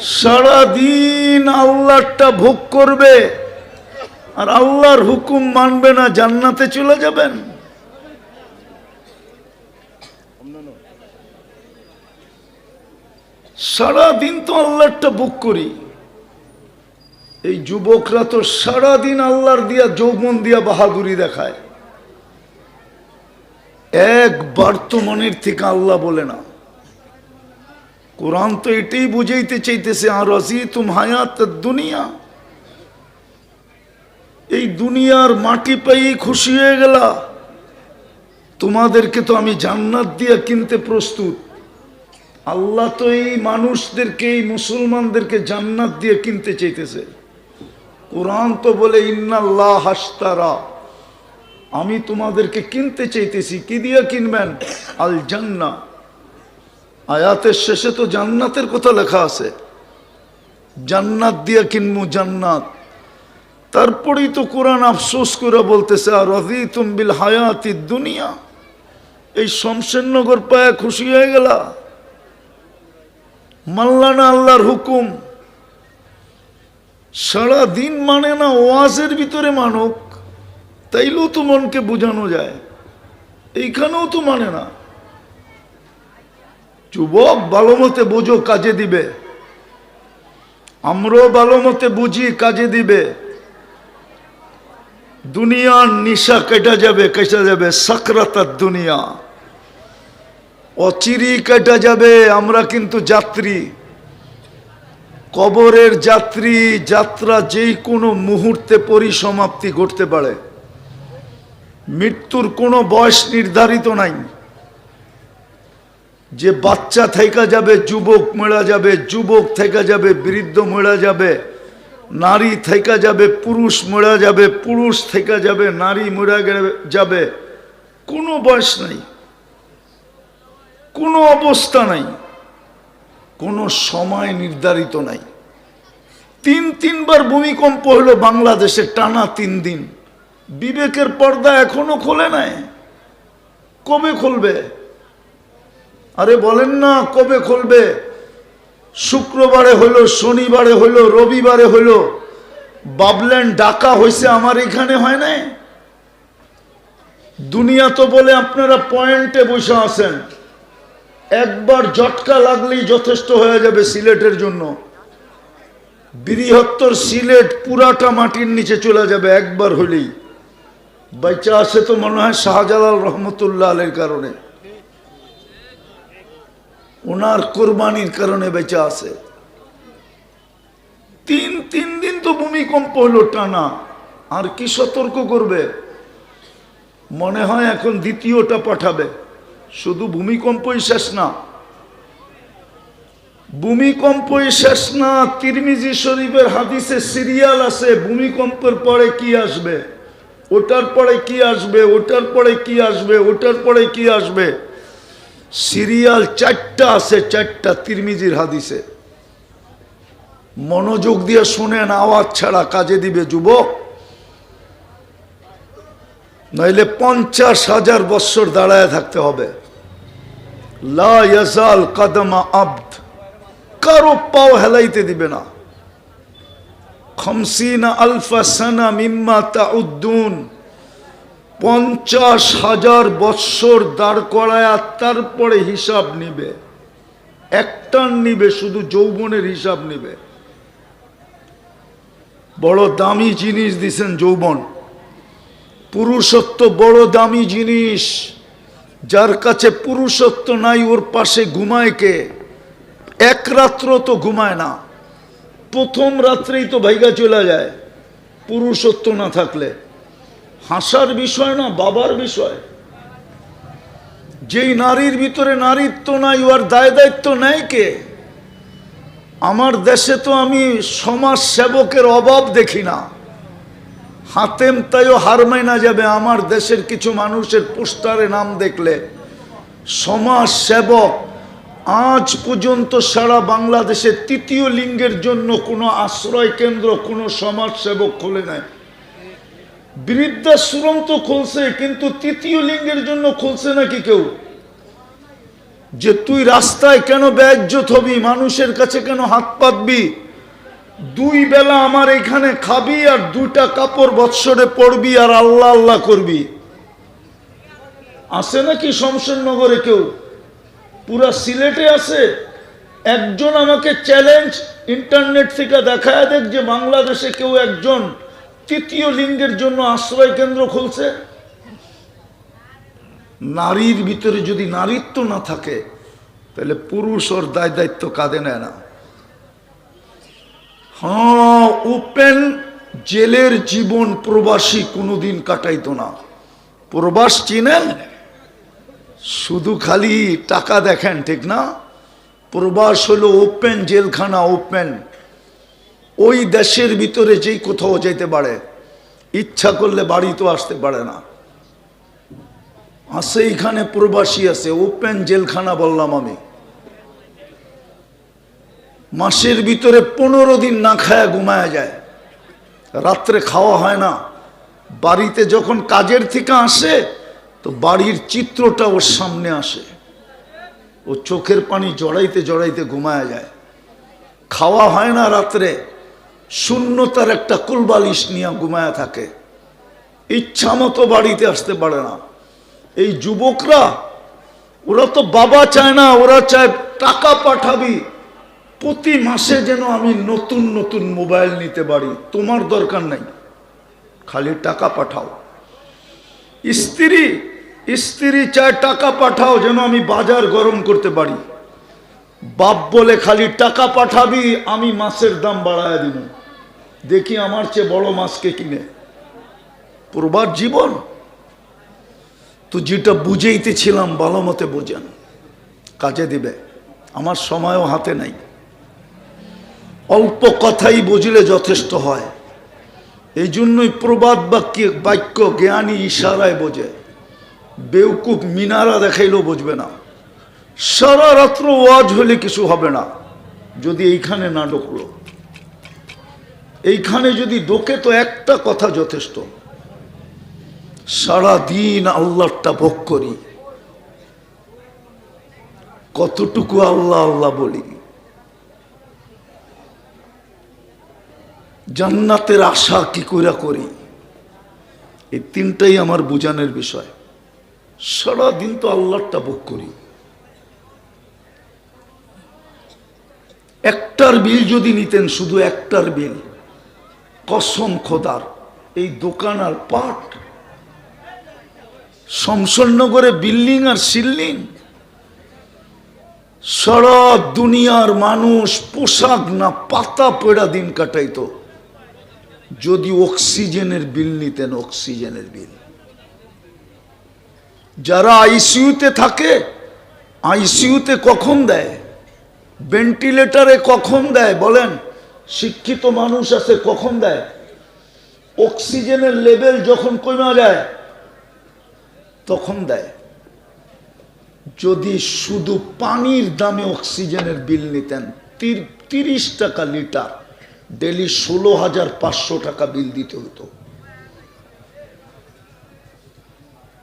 সারাদিন আল্লাহটা ভোগ করবে আর আল্লাহর হুকুম মানবে না, জান্নাতে চলে যাবেন। সারাদিন তো আল্লাহটা ভোগ করি। এই যুবকরা তো সারাদিন আল্লাহর দিয়া যৌবন দিয়া বাহাদুরি দেখায়। একবার তো মনের থেকে আল্লাহ বলে না। কোরআন তো এটাই বুঝাইতে চাইতেছে, আর রাজি তুম হায়াত দুনিয়া। এই দুনিয়ার মাটি পাই খুশি হয়ে গেলা। তোমাদেরকে তো আমি জান্নাত দিয়ে কিনতে প্রস্তুত। আল্লাহ তো এই মানুষদেরকে, এই মুসলমানদেরকে জান্নাত দিয়ে কিনতে চাইতেছে। কোরআন তো বলে, ইন্নাল্লাহ হাস্তারা আমি তোমাদেরকে কিনতে চাইতেছি। কি দিয়ে কিনবেন? আল জান্না আয়াতের শেষে তো জান্নাতের কথা লেখা আছে। জান্নাত দিয়া কিনবো জান্নাত। তারপরেই তো কোরআন আফসোস করে বলতেছে, আর রদি তুমবিল হায়াতি দুনিয়া। এই শমশেরনগর পায়ে খুশি হয়ে গেলা। মাল্লানা আল্লাহর হুকুম সারা দিন মানে না ওয়াজের ভিতরে মানক তাইলেও তো মনকে বোঝানো যায়। এইখানেও তো মানে না। যুবক ভালো মতে বোঝো, কাজে দিবে। আমরাও ভালো মতে বুঝি, কাজে দিবে। দুনিয়ার নিশা কেটে যাবে কেটে যাবে, সাকরাতার দুনিয়া। অচিরি কেটে যাবে, আমরা কিন্তু যাত্রী। কবরের যাত্রী, যাত্রা যেই কোনো মুহূর্তে পরিসমাপ্তি ঘটতে পারে। মৃত্যুর কোনো বয়স নির্ধারিত নাই। যে বাচ্চা থেকে যাবে, যুবক মেলা যাবে, যুবক থেকে যাবে, বৃদ্ধ মেলা যাবে, নারী থেকে যাবে, পুরুষ মেরা যাবে, পুরুষ থেকে যাবে, নারী মেরা যাবে, কোনো বয়স নাই, কোনো অবস্থা নাই, কোনো সময় নির্ধারিত নাই। তিন, তিনবার ভূমিকম্প হলো বাংলাদেশে টানা তিন দিন। বিবেকের পর্দা এখনও খোলে নাই। কবে খুলবে? আরে বলেন না, কবে খুলবে? শুক্রবারে হইল, শনিবারে হইল, রবিবারে হইল। বাবলেন, ডাকা হয়েছে আমার এখানে, হয় নাই? দুনিয়া তো বলে আপনারা পয়েন্টে বসে আছেন। একবার জটকা লাগলেই যথেষ্ট হয়ে যাবে সিলেটের জন্য। বৃহত্তর সিলেট পুরাটা মাটির নিচে চলে যাবে একবার হইলেই বাচ্চা আছে তো মনে হয় শাহজালাল রহমতুল্লাহ আলের কারণে। ওনার কোরবানির কারণে বেঁচে আছে। তিন তিন দিন তো ভূমিকম্প হলো টানা। আর কি সতর্ক করবে? মনে হয় এখন দ্বিতীয়টা পাঠাবে। শুধু ভূমিকম্পই শেষ না। ভূমিকম্পই শেষ না, তিরমিজি শরীফের হাদিসে সিরিয়াল আছে, ভূমিকম্পের পরে কি আসবে? ওটার পরে কি আসবে? ওটার পরে কি আসবে? ওটার পরে কি আসবে? সিরিয়াল চারটা আছে, চারটা তিরমিজির হাদিসে। মনোযোগ দিয়ে শুনেন, আওয়াজ ছাড়া কাজে দিবে যুবক। নইলে পঞ্চাশ হাজার বৎসর দাঁড়ায় থাকতে হবে। লা ইয়াজাল কাদমা আব্দ। কারও পাও হেলাইতে দিবে না। খমসিনা আলফা সানা মিম্মা তাউদ্দুন। পঞ্চাশ হাজার বৎসর দাঁড় করায় আর তারপরে হিসাব নিবে। একটান নিবে, শুধু যৌবনের হিসাব নিবে। বড় দামি জিনিস দিছেন যৌবন। পুরুষত্ব বড় দামি জিনিস। যার কাছে পুরুষত্ব নাই, ওর পাশে ঘুমায় কে? এক রাত্র তো ঘুমায় না। প্রথম রাত্রেই তো ভাইগা চলে যায়। পুরুষত্ব না থাকলে। হাসার বিষয় না, বাবার বিষয়। যেই নারীর ভিতরে নারীত্ব নাই ওর দায় দায়িত্ব নেয় কে? আমার দেশে তো আমি সমাজ সেবকের অভাব দেখি না। হাতেম তাইও হার মাইনা যাবে, আমার দেশের কিছু মানুষের পোস্টারে নাম দেখলে। সমাজ সেবক আজ পর্যন্ত সারা বাংলাদেশে তৃতীয় লিঙ্গের জন্য কোনো আশ্রয় কেন্দ্র কোনো সমাজ সেবক খোলে নাই। বৃদ্ধাশ্রম তো খুলছে, কিন্তু তৃতীয় লিঙ্গের জন্য খুলছে নাকি কেউ? যে তুই রাস্তায় কেন ব্যাজ্যত হবি? মানুষের কাছে কেন হাত পাতবি? দুই বেলা আমার এখানে খাবি আর দুইটা কাপড় বৎসরে পড়বি আর আল্লাহ আল্লাহ করবি। আছে নাকি শমশেরনগরে কেউ? পুরা সিলেটে আছে? একজন আমাকে চ্যালেঞ্জ ইন্টারনেট থেকে দেখায় দেখ যে বাংলাদেশে কেউ একজন তৃতীয় লিঙ্গের জন্য আশ্রয় কেন্দ্র খুলছে। নারীর ভিতরে যদি নারীত্ব না থাকে, তাহলে পুরুষ ওর দায় দায়িত্ব কাঁদে নেয় না। হ্যাঁ ওপেন জেলের জীবন প্রবাসী কোনোদিন কাটাইতো না। প্রবাস চিনেন? শুধু খালি টাকা দেখেন, ঠিক না? প্রবাস হলো ওপেন জেলখানা, ওপেন। ওই দেশের ভিতরে যেই কোথাও যেতে পারে, ইচ্ছা করলে বাড়ি তো আসতে পারে না। আছে এখানে প্রবাসী আছে, ওপেন জেলখানা বললাম আমি। মাসের ভিতরে পনেরো দিন না খায়া ঘুমায়া যায়। রাত্রে খাওয়া হয় না। বাড়িতে যখন কাজের থেকে আসে, তো বাড়ির চিত্রটা ওর সামনে আসে। ও চোখের পানি জড়াইতে জড়াইতে ঘুমায়া যায়। খাওয়া হয় না রাত্রে। শূন্যতার একটা কুলবালিশ নিয়ে ঘুমায়া থাকে। ইচ্ছা মতো বাড়িতে আসতে পারে না। এই যুবকরা, ওরা তো বাবা চায় না, ওরা চায় টাকা পাঠাবি। প্রতি মাসে যেন আমি নতুন নতুন মোবাইল নিতে পারি। তোমার দরকার নাই। খালি টাকা পাঠাও। স্ত্রী স্ত্রী চায় টাকা পাঠাও যেন আমি বাজার গরম করতে পারি। বাপ বলে খালি টাকা পাঠাবি, আমি মাছের দাম বাড়ায় দিব। দেখি আমার চেয়ে বড় মাছকে কিনে। প্রবার জীবন। তো যেটা বুঝেইতেছিলাম, ভালো মতে বোঝেন। কাজে দিবে। আমার সময়ও হাতে নাই। অল্প কথাই বুঝলে যথেষ্ট হয়। এই জন্যই প্রবাদ বাক্য বাক্য জ্ঞানী ইশারায় বোঝে। বেউকুব মিনারা দেখাইলেও বুঝবে না। সারা রাত্র ওয়াজ হলে কিছু হবে না। যদি এইখানে না ঢুকলো। এইখানে যদি ডোকে তো একটা কথা যথেষ্ট। সারা দিন আল্লাহটা ভোগ করি। কতটুকু আল্লাহ আল্লাহ বলি। জান্নাতের আশা কি করে করি? এই তিনটাই আমার বুঝানোর বিষয়। সারা দিন তো আল্লাহটা ভোগ করি। একটার বিল যদি নিতেন, শুধু একটার বিল। কসম খোদার, এই দোকান আর পাট। শমশনগরে বিল্ডিং আর সিল্ডিং। সারা দুনিয়ার মানুষ পোশাক না পাতা পেড়া দিন কাটাইতো। যদি অক্সিজেনের বিল নিতেন, অক্সিজেনের বিল। যারা আইসিইউতে থাকে, আইসিইউতে কখন দেয়? ভেন্টিলেটারে কখন দেয় বলেন? শিক্ষিত মানুষ আছে, কখন দেয়? অক্সিজেনের লেভেল যখন কমা যায়, তখন দেয়। যদি শুধু পানির দামে অক্সিজেনের বিল নিতেন, তির- তিরিশ টাকা লিটার ডেলি ষোলো হাজার পাঁচশো টাকা বিল দিতে হতো।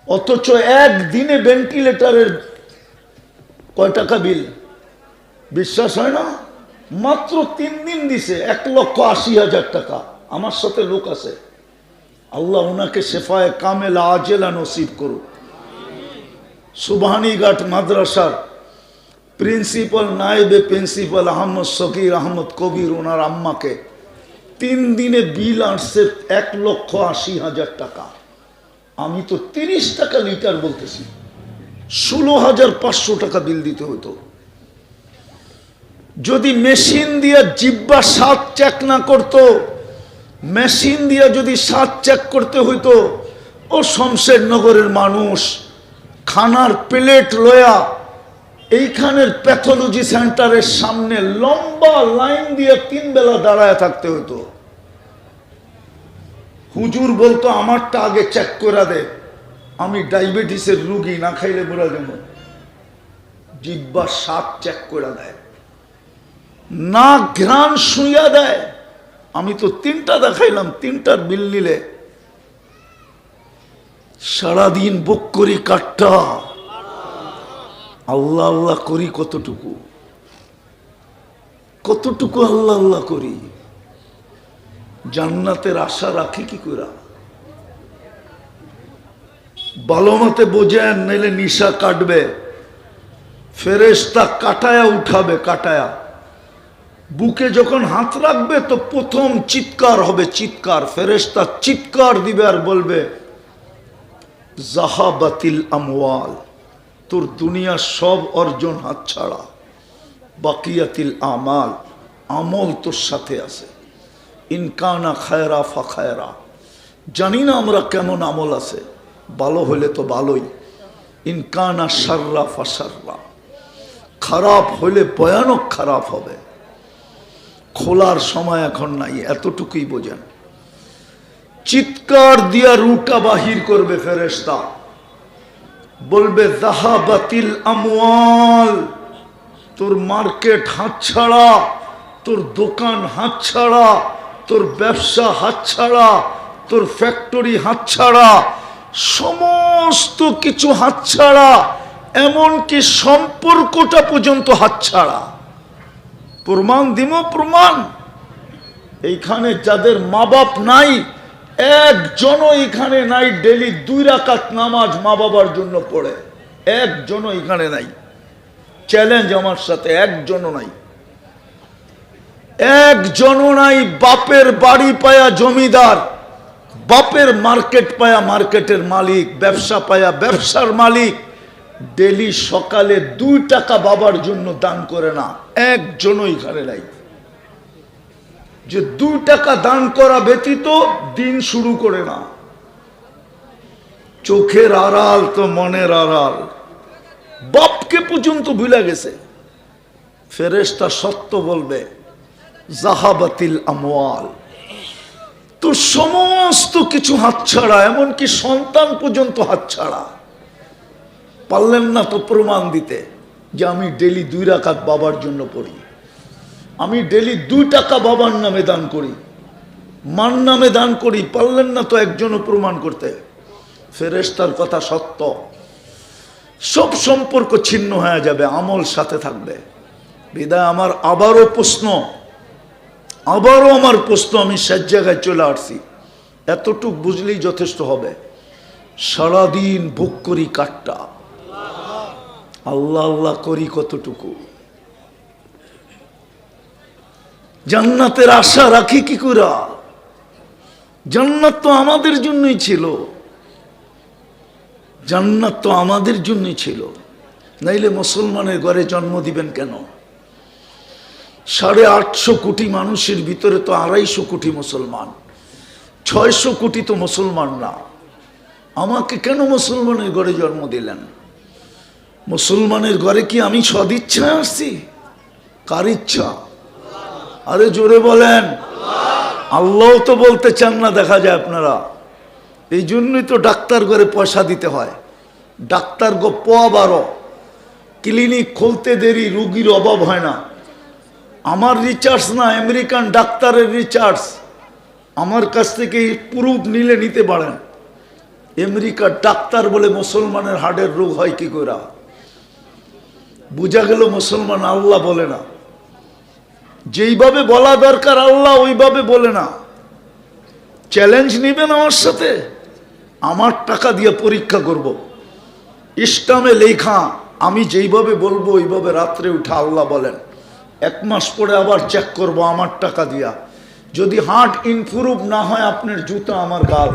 অথচ একদিনে ভেন্টিলেটারের কয় টাকা বিল বিশ্বাস হয় না? মাত্র তিন দিন দিছে, এক লক্ষ আশি হাজার টাকা। আমার সাথে লোক আছে। আল্লাহ ওনাকে শেফায় কামেল আজেলা নসিব করুক। সুবহানীঘাট মাদ্রাসার প্রিন্সিপাল নায়েবে প্রিন্সিপাল আহমদ শকির আহমদ কবির ওনার আম্মাকে তিন দিনে বিল আসছে এক লক্ষ আশি হাজার টাকা। আমি তো তিরিশ টাকা লিটার বলতেছি। ষোলো হাজার পাঁচশো টাকা বিল দিতে হতো। যদি মেশিন দিয়ে জিব্বা সাত চেক না করতো, মেশিন দিয়ে যদি সাত চেক করতে হইতো, ও শমশেরনগরের মানুষ, খানার প্লেট লয়া এইখানের প্যাথোলজি সেন্টারের সামনে লম্বা লাইন দিয়ে তিন বেলা দাঁড়ায় থাকতে হতো হুজুর বলতো, আমারটা আগে চেক করে দে, আমি ডায়াবেটিসের রুগী, না খাইলে বুড়া যেন জিব্বা সাত চেক করে দেয়। না ঘ্রাণ শুইয়া দেয়। আমি তো তিনটা দেখাইলাম, তিনটার বিল নিলে। সারাদিন বুক করি কাঠটা আল্লাহ আল্লাহ করি কতটুকু? কতটুকু আল্লাহ আল্লাহ করি? জান্নাতের আশা রাখি কি করে ভালো মতে বোঝেন, নাইলে নিশা কাটবে। ফেরেস্তা কাটায়া উঠাবে, কাটায়া। বুকে যখন হাত রাখবে তো প্রথম চিৎকার হবে চিৎকার ফেরেস্তা চিৎকার দিবে আর বলবে, জাহাবাতিল আমওয়াল, তোর দুনিয়ার সব অর্জন হাত হাতছাড়া বাকিয়াতিল আমাল, আমল তোর সাথে আছে। ইনকানা খায়রা ফা খায়রা। জানি না আমরা কেমন আমল আছে, ভালো হলে তো ভালোই। ইনকানা সাররা ফা সাররা খারাপ হলে ভয়ানক খারাপ হবে। খোলার সময় এখন নাই, এতটুকুই বোঝেন। চিৎকার দিয়া রুটা বাহির করবে ফেরেস্তা বলবে জাহাবাতিল আমওয়াল, তোর মার্কেট হাতছাড়া, তোর দোকান হাতছাড়া, তোর ব্যবসা হাতছাড়া, তোর ফ্যাক্টরি হাতছাড়া, সমস্ত কিছু হাতছাড়া, এমনকি সম্পর্কটা পর্যন্ত হাতছাড়া। প্রমাণ দিব প্রমাণ। এইখানে যাদের মা বাপ নাই, একজনও এখানে নাই, ডেলি দুই রাকাত নামাজ মা বাবার জন্য পড়ে। একজনও এখানে নাই। চ্যালেঞ্জ আমার সাথে, একজনও নাই। একজনও নাই বাপের বাড়ি পায়া জমিদার, বাপের মার্কেট পায়া মার্কেটের মালিক, ব্যবসা পায়া ব্যবসার মালিক। ডেলি সকালে দুই টাকা বাবার জন্য দান করে না একজনও এখানে নাই। যে দুই টাকা দান করা ব্যতীত দিন শুরু করে না। চোখের আড়াল তো মনের আড়াল। বাপকে পর্যন্ত ভুলে গেছে। ফেরেস্তা সত্য বলবে, জাহাবাতিল আমওয়াল। তো সমস্ত কিছু হাতছাড়া, এমনকি সন্তান পর্যন্ত হাতছাড়া। পারলেন না তো প্রমাণ দিতে যে আমি ডেলি দুই রাকাত বাবার জন্য পড়ি। আমি ডেলি দুই টাকা বাবার নামে দান করি। মার নামে দান করি, পারলেন না তো একজনও প্রমাণ করতে। ফেরেস্তার কথা সত্য। সব সম্পর্ক ছিন্ন হয়ে যাবে, আমল সাথে থাকবে। বিদায় আমার আবারও প্রশ্ন। আবারও আমার প্রশ্ন, আমি শেষ জায়গায় চলে আসছি। এতটুক বুঝলেই যথেষ্ট হবে। সারাদিন ভোগ করি কাটটা আল্লাহ আল্লাহ করি কতটুকু? জান্নাতের আশা রাখি কি করে জান্নাত তো আমাদের জন্যই ছিল। জান্নাত তো আমাদের জন্যই ছিল। নাইলে মুসলমানের ঘরে জন্ম দিবেন কেন? সাড়ে আটশো কোটি মানুষের ভিতরে তো আড়াইশো কোটি মুসলমান। ছয়শো কোটি তো মুসলমান না। আমাকে কেন মুসলমানের ঘরে জন্ম দিলেন? মুসলমানের ঘরে কি আমি সদিচ্ছায় আসছি? কার ইচ্ছা? আরে জোরে বলেন। আল্লাহ তো বলতে চান না, দেখা যায় আপনারা। এই জন্যই তো ডাক্তার ঘরে পয়সা দিতে হয়। ডাক্তার গো প বারো। ক্লিনিক খুলতে দেরি, রুগীর অভাব হয় না। আমার রিচার্জ না, আমেরিকান ডাক্তারের রিচার্জ। আমার কাছ থেকে প্রুফ নিলে নিতে পারেন। আমেরিকার ডাক্তার বলে মুসলমানের হার্টের রোগ হয় কি করে বোঝা গেল মুসলমান আল্লাহ বলে না। যেইভাবে বলা দরকার আল্লাহ ওইভাবে বলে না। চ্যালেঞ্জ নেবেন আমার সাথে? আমার টাকা দিয়ে পরীক্ষা করব। ইসলামে লেখা, আমি যেইভাবে বলব ওইভাবে রাত্রে উঠে আল্লাহ বলেন। এক মাস পরে আবার চেক করব আমার টাকা দিয়া। যদি হার্ট ইনপ্রুভ না হয়, আপনার জুতা আমার গাল।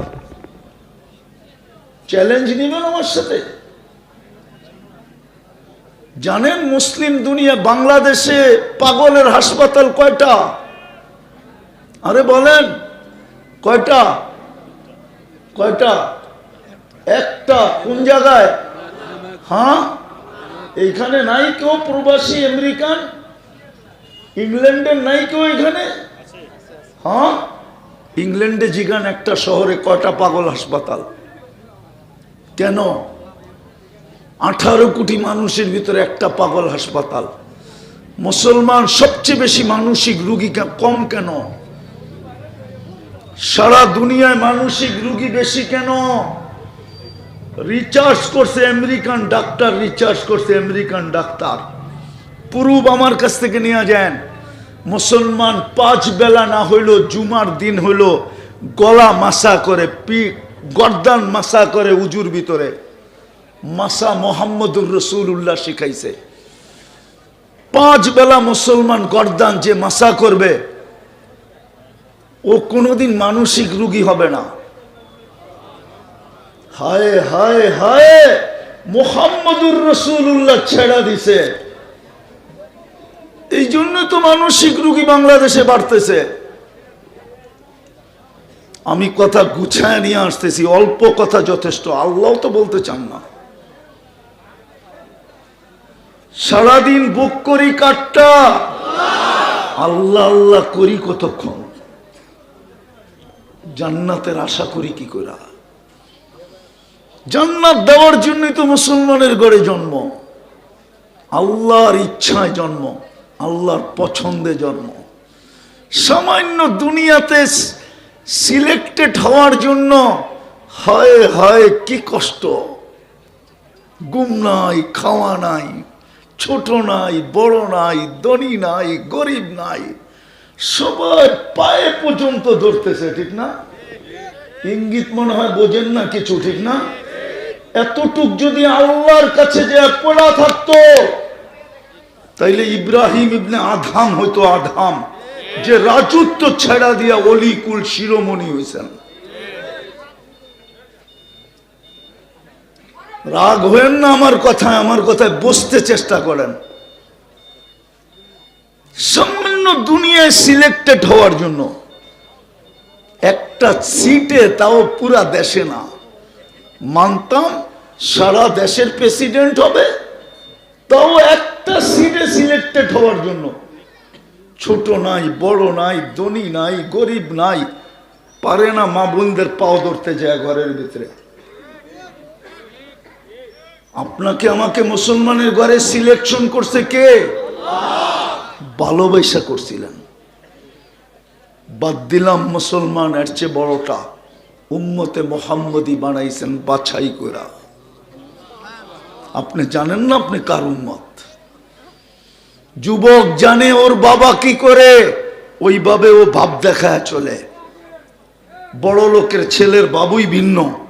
চ্যালেঞ্জ নেবেন আমার সাথে? জানেন মুসলিম দুনিয়া বাংলাদেশে পাগলের হাসপাতাল কয়টা? আরে বলেন, কয়টা? কয়টা? একটা। কোন জায়গায়? হ্যাঁ? এইখানে নাই কেউ প্রবাসী আমেরিকান? ইংল্যান্ডের নাই কেউ এখানে হ্যাঁ? ইংল্যান্ডে জিগান একটা শহরে কয়টা পাগল হাসপাতাল? কেন? আঠারো কোটি মানুষের ভিতরে একটা পাগল হাসপাতাল। মুসলমান সবচেয়ে বেশি মানসিক রুগী কম কেন? সারা দুনিয়ায় মানসিক রুগী বেশি কেন? রিচার্জ করছে আমেরিকান ডাক্তার রিচার্জ করছে আমেরিকান ডাক্তার পুরুব আমার কাছ থেকে নিয়ে যান। মুসলমান পাঁচ বেলা না হইল, জুমার দিন হইল, গলা মাসা করে, পি গর্দান মাসা করে উজুর ভিতরে। মাসা মোহাম্মদুর রসুল্লাহ শিখাইছে। পাঁচ বেলা মুসলমান গর্দান যে মাসা করবে, ও কোনোদিন মানসিক রুগী হবে না। হায় হায় হায়, মোহাম্মদুর রসুল্লাহ ছেড়া দিছে। এই জন্য তো মানসিক রুগী বাংলাদেশে বাড়তেছে। আমি কথা গুছায় নিয়ে আসতেছি, অল্প কথা যথেষ্ট, আল্লাহ তো বলতে চান না। সারাদিন বুক করি কাটটা। আল্লাহ আল্লাহ করি কতক্ষণ? জান্নাতের আশা করি কি করে জান্নাত দেওয়ার জন্যই তো মুসলমানের গড়ে জন্ম। আল্লাহর ইচ্ছায় জন্ম, আল্লাহর পছন্দে জন্ম। সামান্য দুনিয়াতে সিলেক্টেড হওয়ার জন্য হায় হায়, কি কষ্ট। গুম নাই, খাওয়া নাই ছোট নাই, বড় নাই, ধনী নাই, গরিব নাই। সবাই পায়ে পর্যন্ত ধরতেছে, ঠিক না? ইঙ্গিত মনে হয় বোঝেন না কিছু, ঠিক না? এতটুক যদি আল্লাহর কাছে যে পড়া থাকতো, তাইলে ইব্রাহিম ইবনে আধাম হইতো আধাম যে রাজত্ব ছেড়া দিয়া অলিকুল শিরোমণি হয়েছেন রাগ হয়েন না আমার কথায় আমার কথায় বসতে চেষ্টা করেন। সামান্য দুনিয়ায় সিলেক্টেড হওয়ার জন্য একটা সিটে তাও পুরা দেশে না। মানতাম সারা দেশের প্রেসিডেন্ট হবে, তাও একটা সিটে সিলেক্টেড হওয়ার জন্য। ছোট নাই, বড় নাই, ধনী নাই, গরিব নাই, পারে না মা বোনদের পাও ধরতে যায় ঘরের ভিতরে। আপনাকে আমাকে মুসলমানের ঘরে সিলেকশন করছে কে? ভালোবাসা করছিলেন। বাদ দিলাম মুসলমান এর চেয়ে বড়টা। উম্মতে মোহাম্মদি বানাইছেন বাছাই করা আপনি জানেন না আপনি কার উম্মত? যুবক জানে ওর বাবা কি করে, ওইভাবে ও ভাব দেখায় চলে। বড় লোকের ছেলের বাবুই ভিন্ন।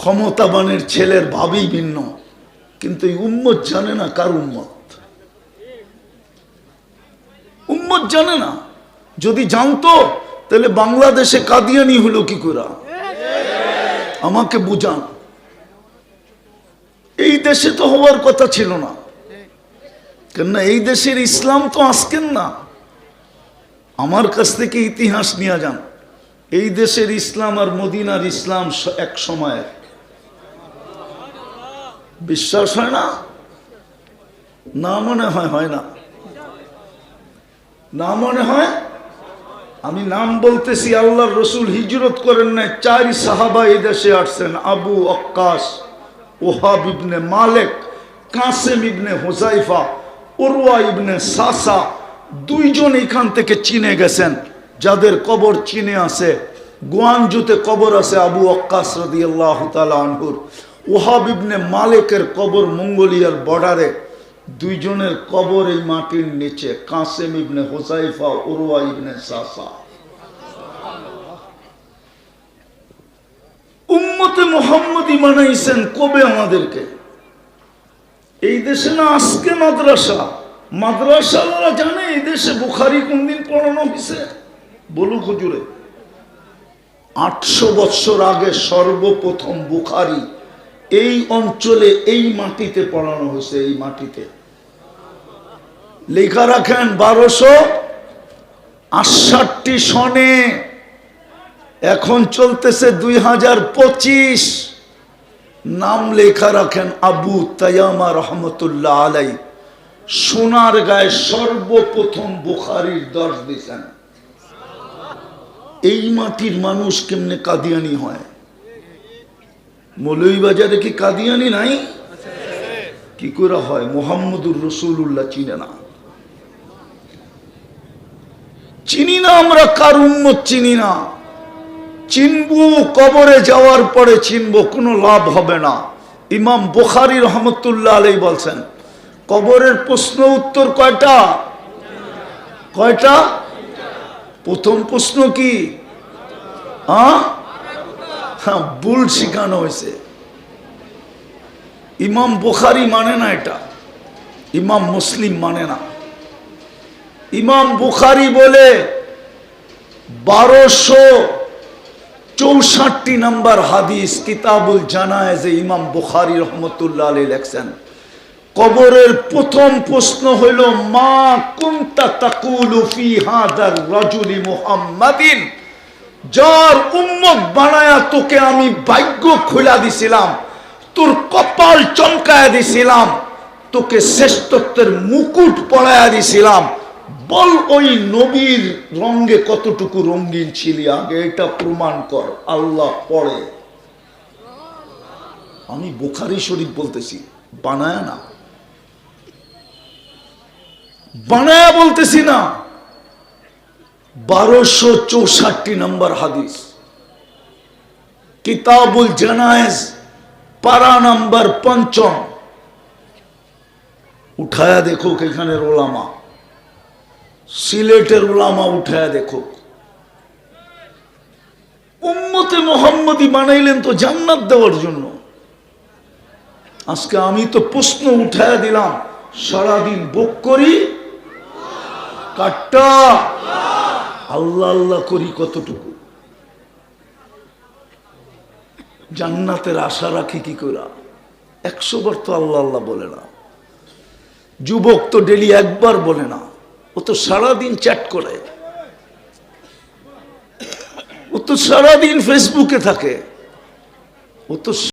ক্ষমতাবানের ছেলের ভাবই ভিন্ন। কিন্তু এই উম্মত জানে না কার উম্মত। উম্মত জানে না। যদি জানতো, তাহলে বাংলাদেশে কাদিয়ানি হলো কি করে? আমাকে বুঝান। এই দেশে তো হওয়ার কথা ছিল না। কেননা এই দেশের ইসলাম তো আজকের না। আমার কাছ থেকে ইতিহাস নিয়ে যান। এই দেশের ইসলাম আর মদিনার ইসলাম এক সময়ের। বিশ্বাস হয় না? না মনে হয় হয় না। না মনে হয়? আমি নাম বলতেছি, আল্লাহর রসুল হিজরত করেন নাই, চার সাহাবা এই দেশে আসছেন, আবু অক্কাস, ওহাব ইবনে মালেক, কাসেম ইবনে হুজাইফা ওরুয়া ইবনে সাসা, দুইজন এখান থেকে চিনে গেছেন, যাদের কবর চিনে আছে, গোয়ানজুতে কবর আছে আবু অক্কাস আল্লাহ তালা আনহুর। ওহাব ইবনে মালেকের কবর মঙ্গোলিয়ার বর্ডারে, দুইজনের কবর এই মাটির নিচে, কাসেম ইবনে হোসাইফা উরওয়া ইবনে সাসা। উম্মতে মোহাম্মদী বানাইছেন কবে আমাদেরকে? এই দেশে না আজকে মাদ্রাসা? মাদ্রাসাওয়ালা জানে এই দেশে বুখারি কোনদিন পড়ানো হয়েছে বলুক হুজুরে। আটশো বৎসর আগে সর্বপ্রথম বুখারি এই অঞ্চলে এই মাটিতে পড়ানো হয়েছে, এই মাটিতে। লেখা রাখেন বারোশো আটষট্টি সনে। এখন চলতেছে দুই হাজার পঁচিশ। নাম লেখা রাখেন আবু তায়ামা রহমতুল্লাহ আলাই সোনার গায়ে সর্বপ্রথম বুখারির দর্শ দিয়েছেন। এই মাটির মানুষ কেমনে কাদিয়ানি হয়? মৌলভীবাজারে কি কাদিয়ানি নাই? কি করে হয়? মোহাম্মদুর রসুল্লাহ চিনে না। চিনি না আমরা, কার উম্মত চিনি না। চিনবু কবরে যাওয়ার পরে চিনব, কোনো লাভ হবে না। ইমাম বোখারি রহমতুল্লাহ আলাই বলছেন, কবরের প্রশ্ন উত্তর কয়টা? কয়টা? প্রথম প্রশ্ন কি? হ্যাঁ হ্যাঁ ভুল শিখানো হয়েছে। ইমাম বুখারি মানে না এটা। ইমাম মুসলিম মানে না। ইমাম বুখারি বলে বারোশো চৌষট্টি নম্বর হাদিস কিতাবুল জানায় যে ইমাম বুখারি রহমতুল্লাহ আলী লেখছেন। কবরের প্রথম প্রশ্ন হইল, মা কুন্তা তাকুলু ফি হাদার রাজুলি মুহাম্মাদিন? যার উম্মত বানায়া তোকে আমি ভাগ্য খোলা দিছিলাম, তোর কপাল চমকায়া দিছিলাম, তোকে শ্রেষ্ঠত্বের মুকুট পড়ায়া দিছিলাম। বল ওই নবীর রঙ্গে কতটুকু রঙ্গিন ছিলি আগে এটা প্রমাণ কর, আল্লাহ পড়ে। আমি বুখারি শরীফ বলতেছি, বানায় না। বানায়া বলতেছি না। বারোশো চৌষট্টি নম্বর হাদিস। কিতাবুল জানায়েজ, পারা নম্বর পঞ্চম। উঠায়া দেখো এখানের ওলামা। সিলেটের ওলামা উঠায়া দেখো উম্মতে মোহাম্মদী বানাইলেন তো জান্নাত দেওয়ার জন্য। আজকে আমি তো প্রশ্ন উঠায়া দিলাম, সারাদিন বক করি, কাটটা আল্লাহ আল্লাহ করি কতটুকু? জান্নাতের আশা রাখি কি করে একশো বার তো আল্লাহ আল্লাহ বলে না। যুবক তো ডেলি একবার বলে না। ও তো সারাদিন চ্যাট করে। ও তো সারাদিন ফেসবুকে থাকে। ও তো